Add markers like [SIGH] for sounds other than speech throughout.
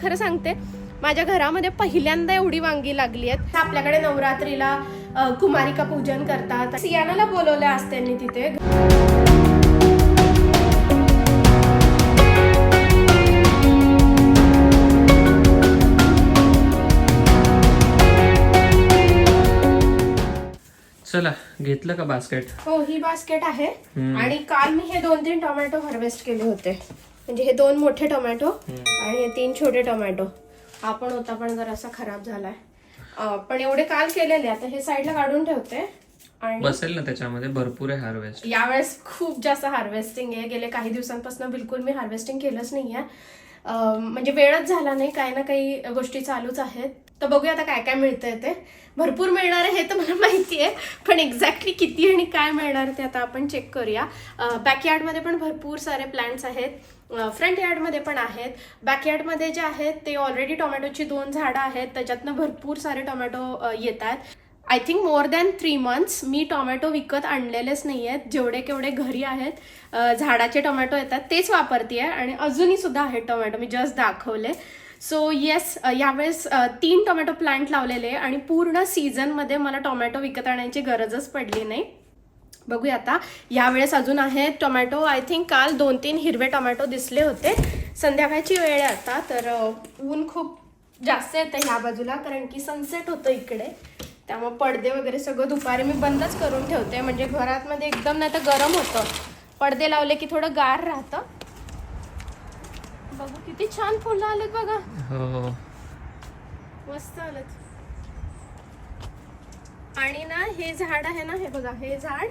खरं सांगते माझ्या घरामध्ये पहिल्यांदा एवढी वांगी लागली आहेत. आपल्याकडे नवरात्रीला कुमारिका पूजन करतात. सियानाला बोलवलं आज त्यांनी तिथे. चला घेतलं का बास्केट हो ही बास्केट आहे. आणि काल मी हे दोन तीन टोमॅटो हार्वेस्ट केले होते. म्हणजे हे दोन मोठे टोमॅटो आणि हे तीन छोटे टोमॅटो. हा पण होता पण जरासा खराब झालाय. पण एवढे काल केलेले आता हे साईडला काढून ठेवते. आणि बसेल ना त्याच्यामध्ये? भरपूर आहे हार्वेस्ट यावेळेस खूप जास्त हार्वेस्टिंग आहे. गेले काही दिवसांपासून बिलकुल मी हार्वेस्टिंग केलंच नाहीये. अं, म्हणजे वेळच झाला नाही. काही ना काही गोष्टी चालूच आहेत. तर बघूया आता काय काय मिळतंय ते. भरपूर मिळणार आहे हे तर मला माहिती आहे पण एक्झॅक्टली किती आणि काय मिळणार ते आता आपण चेक करूया. बॅकयार्डमध्ये पण भरपूर सारे प्लांट्स आहेत. फ्रंट यार्डमध्ये पण आहेत. बॅकयार्डमध्ये जे आहेत ते ऑलरेडी टोमॅटोची दोन झाडं आहेत. त्याच्यातनं भरपूर सारे टोमॅटो येत आहेत I think more than three months me tomato विकत आणलेलेच नाही आहेत जेवढे केवढे घरी आहेत झाडाचे टोमॅटो येतात तेच वापरते आणि अजूनही सुद्धा आहेत टोमॅटो. मी जस्ट दाखवले. सो येस यावेळेस तीन टोमॅटो प्लांट लावलेले आणि पूर्ण सीझनमध्ये मला टोमॅटो विकत आणायची गरजच पडली नाही. बघूया आता. यावेळेस अजून आहेत टोमॅटो. आय थिंक काल दोन तीन हिरवे टोमॅटो दिसले होते. संध्याकाळची वेळ आहे आता तर ऊन खूप जास्त येतं ह्या बाजूला कारण की सनसेट होतं इकडे. त्यामुळे पडदे वगैरे सगळं दुपारी मी बंदच करून ठेवते. म्हणजे घरात मध्ये एकदम नाही तर गरम होतं. पडदे लावले की थोडं गार राहतं. बघू किती छान फुलं आलेत बघा. हो. मस्त आलेत. आणि ना हे झाड आहे ना हे बघा हे झाड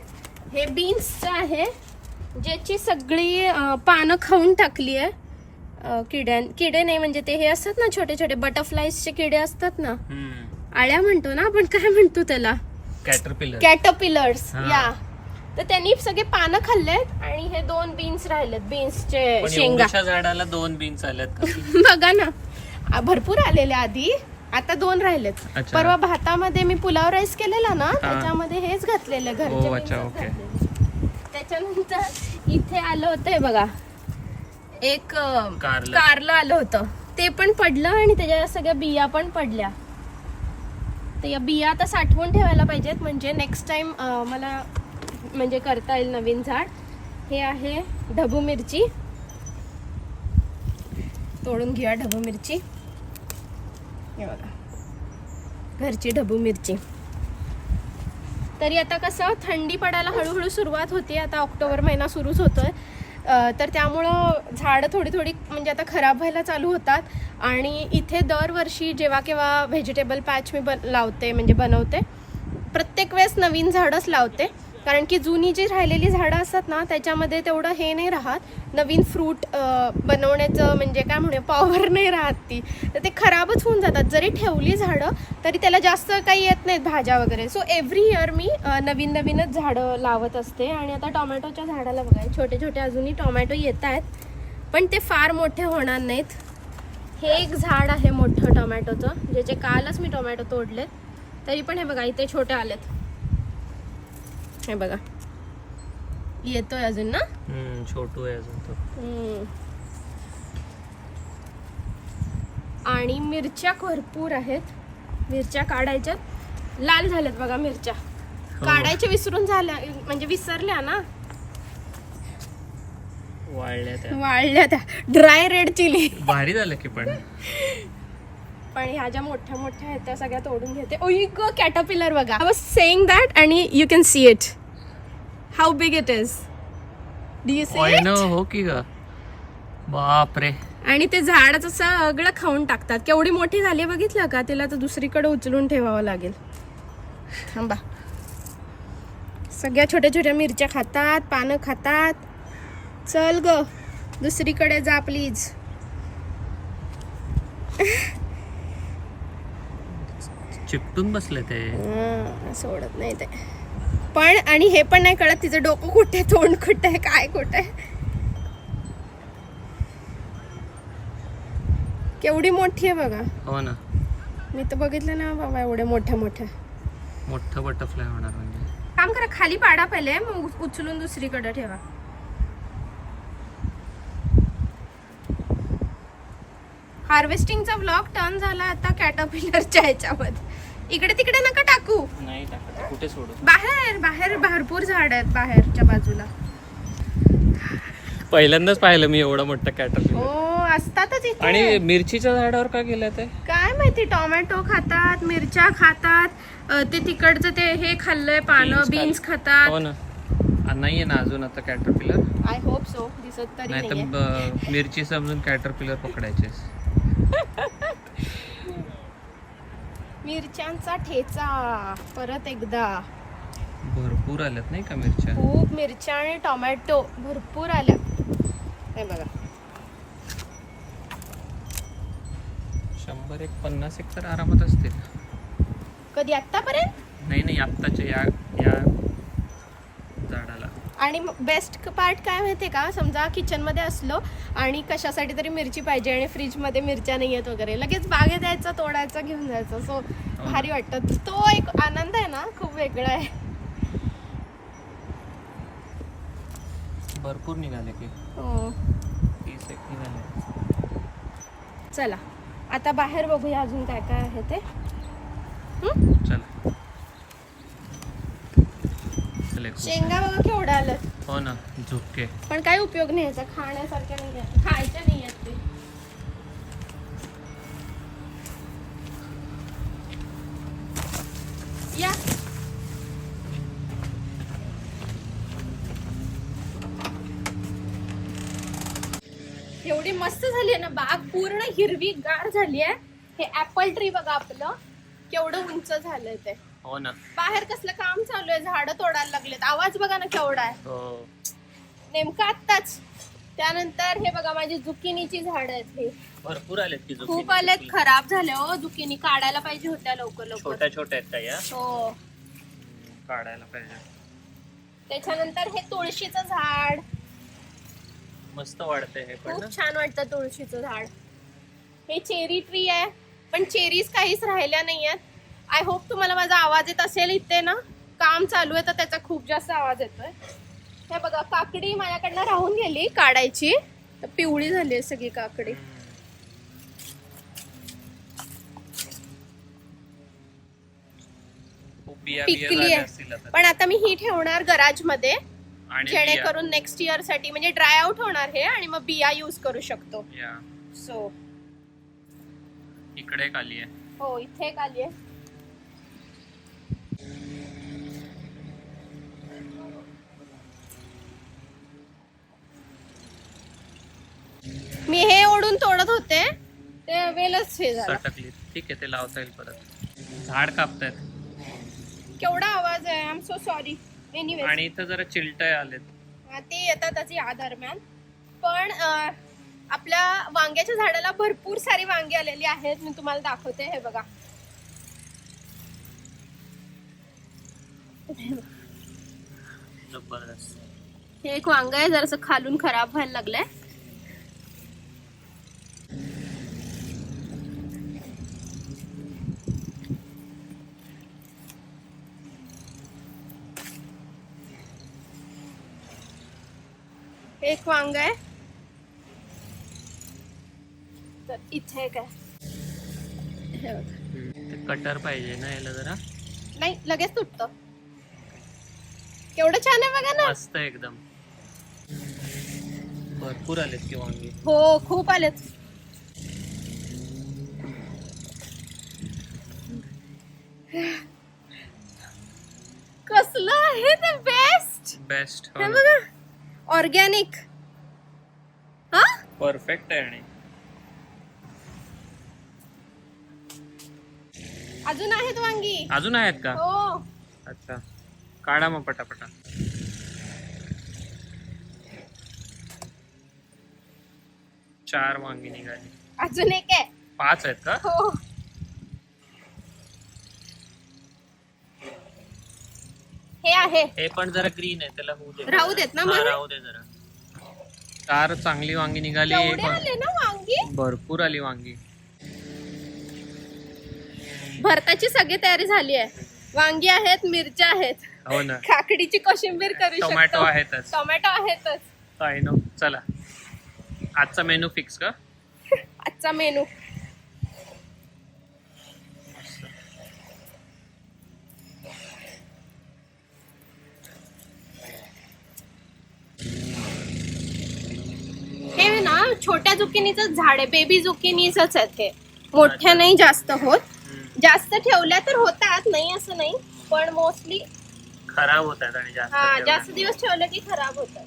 हे बीन्सचं आहे ज्याची सगळी पानं खाऊन टाकली आहे. किड्यां किडे नाही म्हणजे ते हे असतात ना छोटे छोटे बटरफ्लाईजचे किडे असतात ना. आळ्या म्हणतो ना आपण काय म्हणतो त्याला? कॅटरपिलर कॅटपिलर्स हा. या. तर त्यांनी सगळे पानं खाल्लेत आणि हे दोन बीन्स राहिलेत बीन्सचे शेंगा. झाडाला दोन बीन्स आल्यात का? [LAUGHS] बघा ना. भरपूर आलेले आधी. आता दोन राहिलेत अच्छा. परवा भातामध्ये मी पुलाव राईस केलेला ना त्याच्यामध्ये हेच घातलेले घरचे ओ, अच्छा, beans ओके. घातलेले. त्याच्यानंतर इथे आलं होतं हे बघा एक अं, कारलं. कारलं आलं होतं ते पण पडलं आणि त्याच्या सगळ्या बिया पण पडल्या तर या बिया आता साठवून ठेवायला पाहिजेत म्हणजे नेक्स्ट टाइम मला म्हणजे करता येईल नवीन झाड हे आहे ढबू मिरची तोडून घेऊया ढबू मिरची हे बघा. घरची ढबू मिरची. तरी आता कसं थंडी पडायला हळूहळू सुरुवात होते आता ऑक्टोबर महिना सुरूच होतोय. तर त्यामुळं झाडं थोडी थोडी म्हणजे आता खराब व्हायला चालू होतात. आणि इथे दरवर्षी जेव्हा केव्हा व्हेजिटेबल पॅच मी बन लावते म्हणजे बनवते प्रत्येक वेळेस नवीन झाडच लावते. कारण की जुनी जी राहिलेली झाडं असतात ना त्याच्यामध्ये तेवढं हे नाही राहत. नवीन फ्रूट बनवण्याचं म्हणजे काय म्हणूया पॉवर नाही राहत ती. तर ते खराबच होऊन जातात. जरी ठेवली झाडं तरी त्याला जास्त काही येत नाहीत भाज्या वगैरे. सो एव्हरी इयर मी नवीन नवीनच झाडं लावत असते. आणि आता टोमॅटोच्या झाडाला बघा छोटे छोटे अजूनही टोमॅटो येत आहेत. पण ते फार मोठे होणार नाहीत. हे एक झाड आहे मोठं टोमॅटोचं ज्याचे कालच मी टोमॅटो तोडलेत. तरी पण हे बघा इथे छोटे आलेत. हे बघा. येतोय अजून ना? छोटू आहे अजून तो. आणि मिरच्या भरपूर आहेत. मिरच्या काढायच्या. लाल झाल्यात बघा मिरच्या. काढायच्या विसरून झाल्या. म्हणजे विसरल्या ना? वाळल्या त्या. ड्राय रेड चिली भारी झालं की पण. [LAUGHS] पण ह्या ज्या मोठ्या मोठ्या आहेत त्या सगळ्या तोडून घेते. ओ यू गो कॅटरपिलर बघा. आय वॉज सेईंग दॅट आणि you can see it how big it is do you see हो की ग? बापरे. आणि ते झाडाचं सगळं खाऊन टाकतात. केवढी मोठी झाली बघितलं का? तिला तर दुसरीकडे उचलून ठेवावं लागेल. थांबा. सगळ्या छोट्या छोट्या मिरच्या खातात पानं खातात. चल ग. दुसरीकडे जा प्लीज [LAUGHS] चिपटून बसले ते. सोडत नाही ते. पण आणि हे पण नाही कळत तिचं डोकं कुठे तोंड कुठे आहे काय कुठे. आहे केवढी मोठी आहे बघा. हो ना. मी तर बघितलं ना बाबा एवढ्या मोठ्या मोठ्या मोठं बटरफ्लाय होणार म्हणजे. काम करा खाली पाडा पहिले मग उचलून दुसरीकडे ठेवा. हार्वेस्टिंगचा ब्लॉग टर्न झाला आता कॅटरपिलरच्या ह्याच्यामध्ये. इकडे तिकडे नका टाकू. नाही टाकत. कुठे सोडू? बाहेर बाहेर भरपूर झाड आहेत बाहेरच्या बाजूला. पहिल्यांदाच पाहिलं मी एवढं मोठं कॅटर हो असतातच इथे. आणि मिरचीच्या झाडावर का गेलं ते? काय माहिती टोमॅटो खातात मिरच्या खातात अ, ते तिकडचं ते हे खाल्लंय पानं बीन्स खाल- खातात. हो ना. आ, नाहीये ना अजून आता कॅटरपिलर आय होप सो दिसत तरी नाही तर नाहीये मिरची समजून कॅटरपिलर पकडायचे मिरच्यांचा ठेचा परत एकदा. भरपूर आल्यात नाही का मिरच्या? खूप मिरच्या आणि टोमॅटो भरपूर आल्या हे बघा. शंभर एक पन्नास एक तर आरामात असतील. कधी आतापर्यंत नाही नाही आत्ताच्या या या झाडाला. आणि बेस्ट पार्ट काय माहितीये का? समजा किचनमध्ये असलो आणि कशासाठी तरी मिरची पाहिजे आणि फ्रीजमध्ये मिरच्या नाही आहेत वगैरे लगेच बागेत यायचं तोडायचं घेऊन जायचं. सो भारी वाटतं. तो एक आनंद आहे ना? खूप वेगळा आहे. भरपूर निघाले की. हो. चला. आता बाहेर बघूया अजून काय काय आहे ते. हं? चला. खूप. शेंगा बघा केवढ्या आल्यात हो ना झुपके. पण काय उपयोग नाही याचा खाण्यासारख्या नाही आहेत. खायच्या नाही आहेत ते. या. एवढी मस्त झाली आहे ना बाग पूर्ण हिरवी गार झाली आहे. हे ऍपल ट्री बघा आपलं. केवढं उंच झालंय ते. हो ना. बाहेर कसलं काम चालू आहे झाडं तोडायला लागलेत. आवाज बघा ना केवढा आहे. हो. नेमकं आत्ताच. त्यानंतर हे बघा माझी जुकिनीची झाड आहेत हे. भरपूर आलेत की खूप आलेत. खराब झाले हो. जुकिनी काढायला पाहिजे होत्या लवकर लवकर. छोट्या छोट्या आहेत का या. हो. काढायला पाहिजे. त्याच्यानंतर हे तुळशीचं झाड. मस्त वाढते हे पण ना. खूप छान वाटतं तुळशीचं झाड. हे चेरी ट्री आहे पण चेरीज काहीच राहिल्या नाही आहेत आय होप तुम्हाला माझा आवाज येत असेल इथे ना. काम चालू आहे तर त्याचा खूप जास्त आवाज येतोय. हे बघा काकडी माझ्याकडनं राहून गेली काढायची. तर पिवळी झाली आहे सगळी काकडी. पिकली आहे. पण आता मी ही ठेवणार गराजमध्ये. जेणेकरून नेक्स्ट इयरसाठी म्हणजे ड्राय आउट होणार हे आणि मग बिया युज करू शकतो. सो इकडे एक आली आहे. हो इथे एक आली आहे. मी हे ओढून तोडत होते. ते वेलच हे झालं. सटकली. ठीक आहे ते लावता येईल परत. झाड कापतायत. केवढा आवाज आहे. I am so sorry anyway आणि इथं जरा चिलटय आलेत. ते येतातच या दरम्यान. पण अं, आपल्या वांग्याच्या झाडाला भरपूर सारी वांगी आलेली आहेत. मी तुम्हाला दाखवते. हे बघा. जबरदस्त. हे एक वांग आहे. जरासं खालून खराब व्हायला लागलंय. एक वांग आहे. तर इथे हे बघा. ते कटर पाहिजे ना याला जरा? नाही लगेच तुटत. केवढं छान आहे बघा ना. मस्त एकदम. भरपूर आलेत की वांगी? हो खूप आलेत. कसलं आहे ते बेस्ट बेस्ट हे बघा. ऑर्गॅनिक. हा? परफेक्ट आहे आणि. अजून आहेत वांगी. अजून आहेत का? हो. अच्छा. काढा मग पटापटा. चार वांगी निघाली. अजून एक आहे. पाच आहेत का? हो. आहे. हे पण जरा ग्रीन आहे त्याला होऊ दे. राहू देत ना हा, मग? राहू दे जरा. चार चांगली वांगी निघाली. एवढे एक आले ना वांगी? भरपूर आली वांगी. भरताची सगळी तयारी झाली आहे. वांगी आहेत मिरच्या आहेत. हो ना. काकडीची कोशिंबीर करू शकतो. टोमॅटो आहेतच. टोमॅटो आहेतच. नो? चला. आजचा मेनू फिक्स का? [LAUGHS] आजचा मेनू हे ना छोट्या जुकिनीचं झाड आहे बेबी जुकिनीच आहेत हे मोठ्या नाही जास्त होत. जास्त ठेवल्या तर होतात नाही असं नाही. पण मोस्टली खराब होतात आणि जास्त हा. जास्त दिवस ठेवलं की खराब होतात.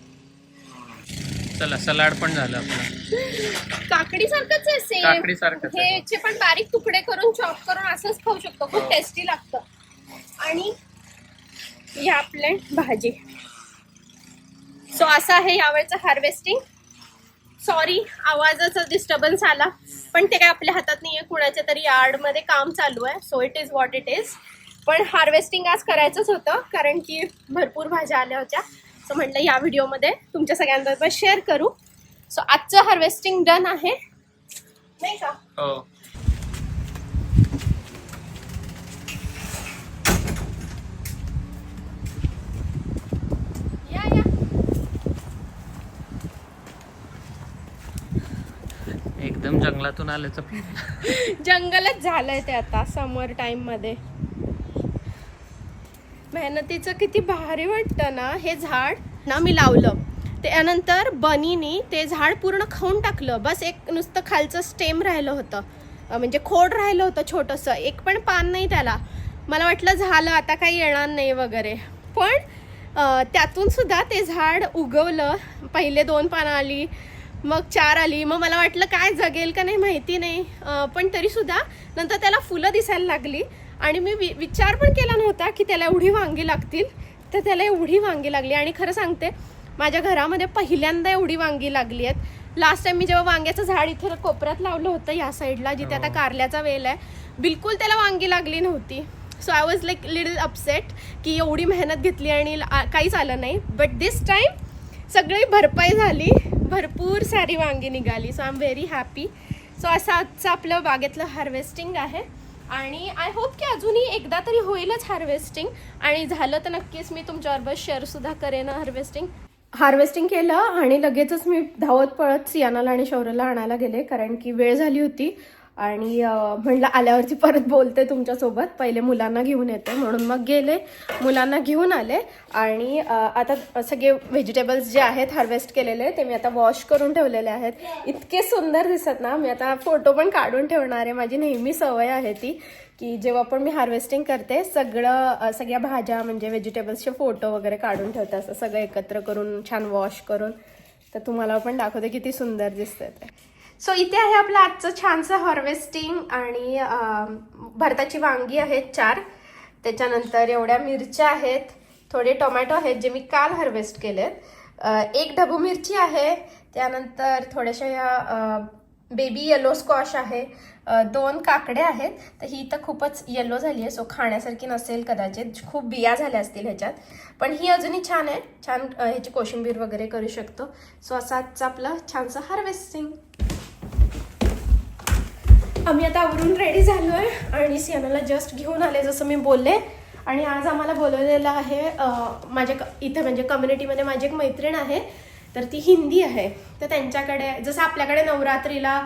चला सलाड पण झालं आपलं. काकडी सारखंच आहे सेम काकडी सारखंच आहे. ह्याचे पण बारीक तुकडे करून चॉप करून असंच खाऊ शकतो. खूप हो. टेस्टी लागतं. आणि ही आपले भाजी. सो असं आहे यावेळचं हार्वेस्टिंग सॉरी आवाजाचा डिस्टर्बन्स आला. पण ते काय आपल्या हातात नाही आहे कुणाच्या तरी यार्डमध्ये काम चालू आहे. So it is what it is पण हार्वेस्टिंग आज करायचंच होतं. कारण की भरपूर भाज्या आल्या होत्या. सो म्हटलं या व्हिडिओमध्ये तुमच्या सगळ्यांबरोबर शेअर करू. सो आजचं हार्वेस्टिंग डन आहे. नाही का हो या या एकदम जंगलातून आल्याच जंगलच झालंय ते आता समर टाइममध्ये. मेहनतीचं किती भारी वाटतं ना हे झाड ना मी लावलं. त्यानंतर बनीनी ते झाड पूर्ण खाऊन टाकलं. बस एक नुसतं खालचं स्टेम राहिलं होतं. म्हणजे खोड राहिलं होतं छोटंसं. एक पण पान नाही त्याला. मला वाटलं झालं आता काही येणार नाही वगैरे. पण त्यातून सुद्धा ते झाड उगवलं. पहिले दोन पानं आली. मग चार आली. मग मला वाटलं काय जगेल का नाही माहिती नाही. पण तरी सुद्धा नंतर त्याला फुलं दिसायला लागली. आणि मी वि- विचार पण केला नव्हता की त्याला एवढी वांगी लागतील. तर त्याला एवढी वांगी लागली. आणि खरं सांगते माझ्या घरामध्ये पहिल्यांदा एवढी वांगी लागली आहेत. लास्ट टाइम मी जेव्हा वांग्याचं झाड इथे कोपऱ्यात लावलं होतं या साईडला जिथे आता हो. कारल्याचा वेल आहे बिलकुल त्याला वांगी लागली नव्हती. So I was like little upset की एवढी मेहनत घेतली आणि काहीच आलं नाही. बट दिस टाइम सगळी भरपाई झाली. भरपूर सारी वांगी निघाली so I am very happy so असं आजचं आपलं बागेतलं हार्वेस्टिंग आहे. आणि आय होप की अजूनही एकदा तरी होईलच हार्वेस्टिंग आणि झालं तर नक्कीच मी तुमच्याबरोबर शेअर सुद्धा करेन हार्वेस्टिंग हार्वेस्टिंग केलं आणि लगेचच मी धावत पळत सियानाला आणि शौर्यला आणायला गेले कारण की वेळ झाली होती. आणि म्हणलं आल्यावरती परत बोलते तुमच्यासोबत. पहिले मुलांना घेऊन येते. म्हणून मग गेले. मुलांना घेऊन आले. आणि आता सगळे व्हेजिटेबल्स जे आहेत हार्वेस्ट केलेले ते मी आता वॉश करून ठेवलेले आहेत. इतके सुंदर दिसत ना. मी आता फोटो पण काढून ठेवणार आहे. माझी नेहमी सवय आहे ती की जेव्हा पण मी हार्वेस्टिंग करते सगळं सगळ्या भाज्या म्हणजे व्हेजिटेबल्सचे फोटो वगैरे काढून ठेवते. असं सगळं एकत्र करून छान वॉश करून. तर तुम्हाला पण दाखवते किती सुंदर दिसतं ते. सो इथे आहे आपलं आजचं छानसं हार्वेस्टिंग आणि भरताची वांगी आहेत चार. त्याच्यानंतर एवढ्या मिरच्या आहेत थोडे टोमॅटो आहेत जे मी काल हार्वेस्ट केलेत. एक ढबू मिरची आहे त्यानंतर थोड्याशा या बेबी येलो स्कॉश आहे दोन काकडे आहेत. तर ही तर खूपच येलो झाली आहे सो खाण्यासारखी नसेल कदाचित खूप बिया झाल्या असतील ह्याच्यात. पण ही अजूनही छान आहे छान ह्याची कोशिंबीर वगैरे करू शकतो. सो असं आजचं आपलं छानसं हार्वेस्टिंग आम्ही आता आवरून रेडी झालो आहे आणि सियानाला जस्ट घेऊन आले जसं मी बोलले. आणि आज आम्हाला बोलवलेलं आहे माझ्या क- इथे म्हणजे कम्युनिटीमध्ये माझी एक मैत्रीण आहे तर ती हिंदी आहे. तर त्यांच्याकडे जसं आपल्याकडे नवरात्रीला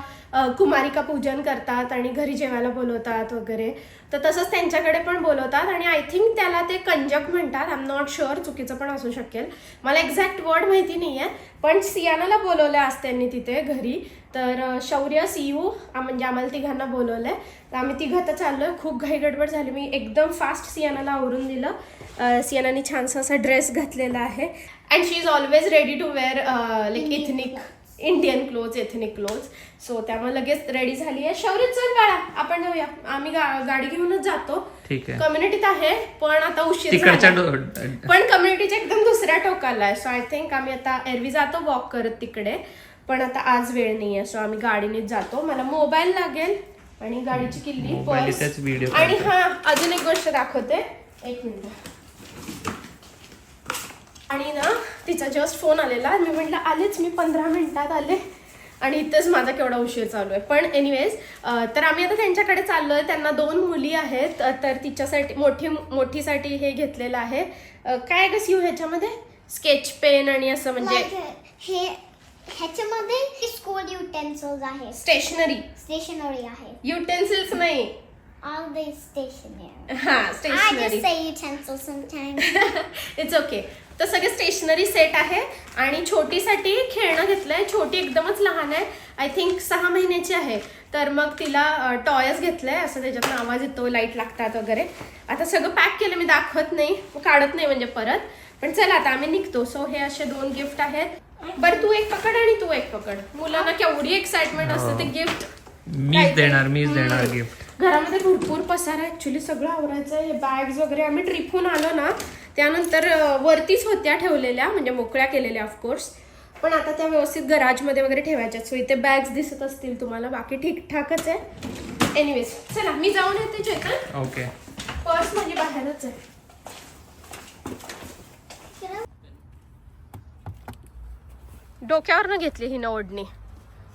कुमारिका पूजन करतात आणि घरी जेवायला बोलवतात वगैरे तर तसंच त्यांच्याकडे पण बोलवतात. आणि आय थिंक त्याला ते कंजक म्हणतात. आय एम नॉट शुअर चुकीचं पण असू शकेल. मला एक्झॅक्ट वर्ड माहिती नाही आहे पण सियानाला बोलवलं आज त्यांनी तिथे घरी. तर शौर्य सीयू म्हणजे आम्हाला तिघांना बोलवलंय. तर आम्ही तिघं आता चाललोय. खूप घाई गडबड झाली. मी एकदम फास्ट सियानाला आवरून दिलं. सियानाने छानसा असा ड्रेस घातलेला आहे. And she is always ready to wear like ethnic Indian cloth ethnic cloth so त्यामुळे लगेच रेडी झाली आहे. शौर्य चल बाळा. आपण जाऊया. आम्ही गाडी घेऊनच जातो. ठीक आहे. कम्युनिटीत आहे पण आता उशीर पण कम्युनिटीच्या एकदम दुसऱ्या टोकाला आहे. सो आय थिंक आम्ही आता एरवी जातो वॉक करत तिकडे. पण आता आज वेळ नाही आहे सो आम्ही गाडीनेच जातो. मला मोबाईल लागेल आणि गाडीची किल्ली पर्स व्हिडिओ आणि. हा अजून एक गोष्ट दाखवते. एक मिनिट. आणि ना तिचा जस्ट फोन आलेला. मी म्हटलं आलेच मी पंधरा मिनिटात आले. आणि इथेच माझा केवढा उशीर चालू आहे. पण एनिवेज तर आम्ही आता त्यांच्याकडे चाललोय. त्यांना दोन मुली आहेत. तर तिच्यासाठी मोठी मोठीसाठी हे घेतलेलं आहे. काय ग सिऊ ह्याच्यामध्ये? स्केच पेन आणि असं म्हणजे हे ह्याच्यामध्ये स्कूल युटेन्सिल्स आहे स्टेशनरी स्टेशनरी आहे युटेन्सिल्स नाही. All the stationery. हा I stationery just say utensils sometimes. [LAUGHS] It's okay तर सगळे स्टेशनरी सेट आहे आणि छोटीसाठी खेळणं घेतलंय. छोटी एकदमच लहान आहे. आय थिंक सहा महिन्याची आहे. तर मग तिला टॉयस घेतलंय. असं त्याच्यातून आवाज येतो लाइट लागतात वगैरे. आता सगळं पॅक केलं मी दाखवत नाही. काढत नाही म्हणजे परत. पण चला आता आम्ही निघतो. सो हे असे दोन गिफ्ट आहेत. बरं तू एक पकड आणि तू एक पकड. मुलांना केवढी एक्साइटमेंट असते ते गिफ्ट मीच देणार मीच देणार गिफ्ट घरामध्ये भरपूर पसार ऍक्च्युली सगळं आवरायचं आहे. बॅग्स वगैरे आम्ही ट्रिपहून आलो ना त्यानंतर वरतीच होत्या ठेवलेल्या म्हणजे मोकळ्या केलेल्या ऑफकोर्स पण आता त्या व्यवस्थित गराजमध्ये वगैरे ठेवायच्या सो इथे बॅग्स दिसत असतील तुम्हाला. बाकी ठीकठाकच आहे. एनिवेज चला मी जाऊन येते चेतन. ओके पर्स म्हणजे बाहेरच आहे. डोक्यावर न घेतली ही ओढणी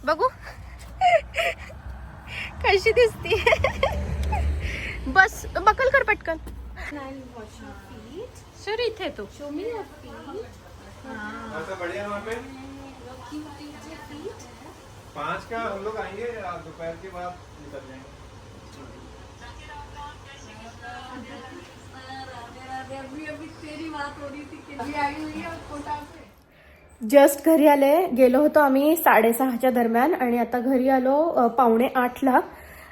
बघू. कशी दिसती. बस बकल कर पटकन. सर इथे तू. ऐसा बढ़िया वहाँ पे. पाँच का हम लोग आएंगे आ, दोपहर के बाद निकल जाएंगे. जस्ट घरी आले गेलो होतो आम्ही साडेसहाच्या दरम्यान आणि आता घरी आलो पावणे आठला.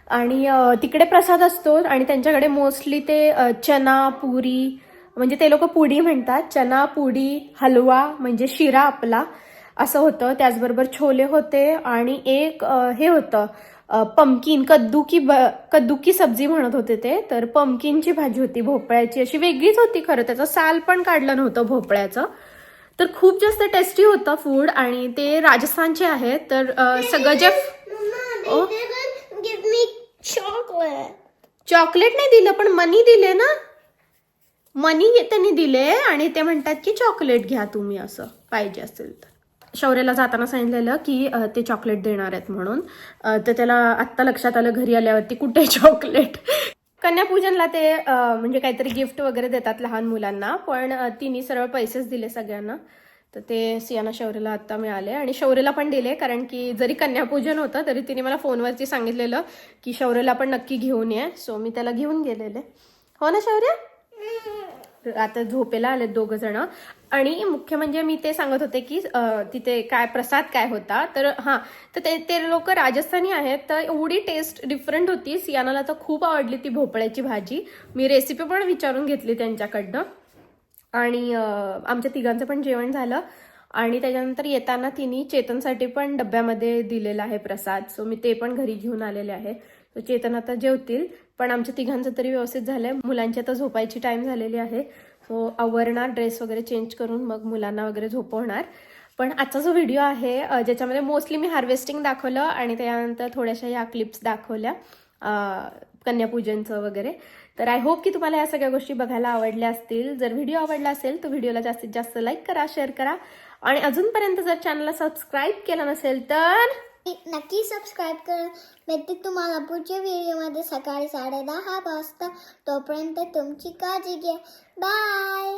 आणि तिकडे प्रसाद असतो आणि त्यांच्याकडे मोस्टली ते चना पुरी म्हणजे ते लोक पुडी म्हणतात. चना पुडी हलवा म्हणजे शिरा आपला. असं होतं. त्याचबरोबर छोले होते आणि एक हे होतं पमकिन कद्दू की ब कद्दू की सब्जी म्हणत होते ते. तर पमकिनची भाजी होती भोपळ्याची. अशी वेगळीच होती खरं. त्याचं साल पण काढलं नव्हतं भोपळ्याचं. तर खूप जास्त टेस्टी होतं फूड आणि ते राजस्थानचे आहेत. तर सगळं जे. चॉकलेट नाही दिलं पण मनी दिले ना? मनी त्यांनी दिले आणि ते म्हणतात की चॉकलेट घ्या तुम्ही असं पाहिजे असेल तर. शौर्याला जाताना सांगितलेलं की ते चॉकलेट देणार आहेत म्हणून. तर त्याला आत्ता लक्षात आलं घरी आल्यावरती कुठे [LAUGHS] चॉकलेट कन्यापूजनला ते म्हणजे काहीतरी गिफ्ट वगैरे देतात लहान मुलांना पण तिने सरळ पैसेच दिले सगळ्यांना. तर ते सियाना शौर्यला आत्ता मिळाले आणि शौर्यला पण दिले कारण की जरी कन्यापूजन होतं तरी तिने मला फोनवरती सांगितलेलं की शौर्यला पण नक्की घेऊन ये. सो मी त्याला घेऊन गेलेले. हो ना शौर्य? आता झोपेला आलेत दोघ जण. आणि मुख्य म्हणजे मी ते सांगत होते की तिथे काय प्रसाद काय होता. तर हां तर ते ते लोक राजस्थानी आहेत तर एवढी टेस्ट डिफरंट होती. सियानाला तर खूप आवडली ती भोपळ्याची भाजी. मी रेसिपी पण विचारून घेतली त्यांच्याकडनं. आणि आमच्या तिघांचं पण जेवण झालं. आणि त्याच्यानंतर येताना तिने चेतनसाठी पण डब्यामध्ये दिलेला आहे प्रसाद. सो मी ते पण घरी घेऊन आलेले आहे. सो चेतन आता जेवतील. पण आमच्या तिघांचं तरी व्यवस्थित झालंय. मुलांची आता झोपायची टाईम झालेली आहे. सो आवरणार ड्रेस वगैरे चेंज करून मग मुलांना वगैरे झोपवणार. पण आजचा जो व्हिडिओ आहे ज्याच्यामध्ये मोस्टली मी हार्वेस्टिंग दाखवलं आणि त्यानंतर थोड्याशा या क्लिप्स दाखवल्या कन्यापूजनचं वगैरे. तर आय होप की तुम्हाला या सगळ्या गोष्टी बघायला आवडल्या असतील. जर व्हिडिओ आवडला असेल तर व्हिडिओला जास्तीत जास्त लाईक करा शेअर करा. आणि अजूनपर्यंत जर चॅनलला सबस्क्राईब केला नसेल तर नक्की सबस्क्राईब करा. भेटते तुम्हाला पुढच्या व्हिडिओमध्ये सकाळी साडे दहा वाजता तोपर्यंत तुमची काळजी घ्या. बाय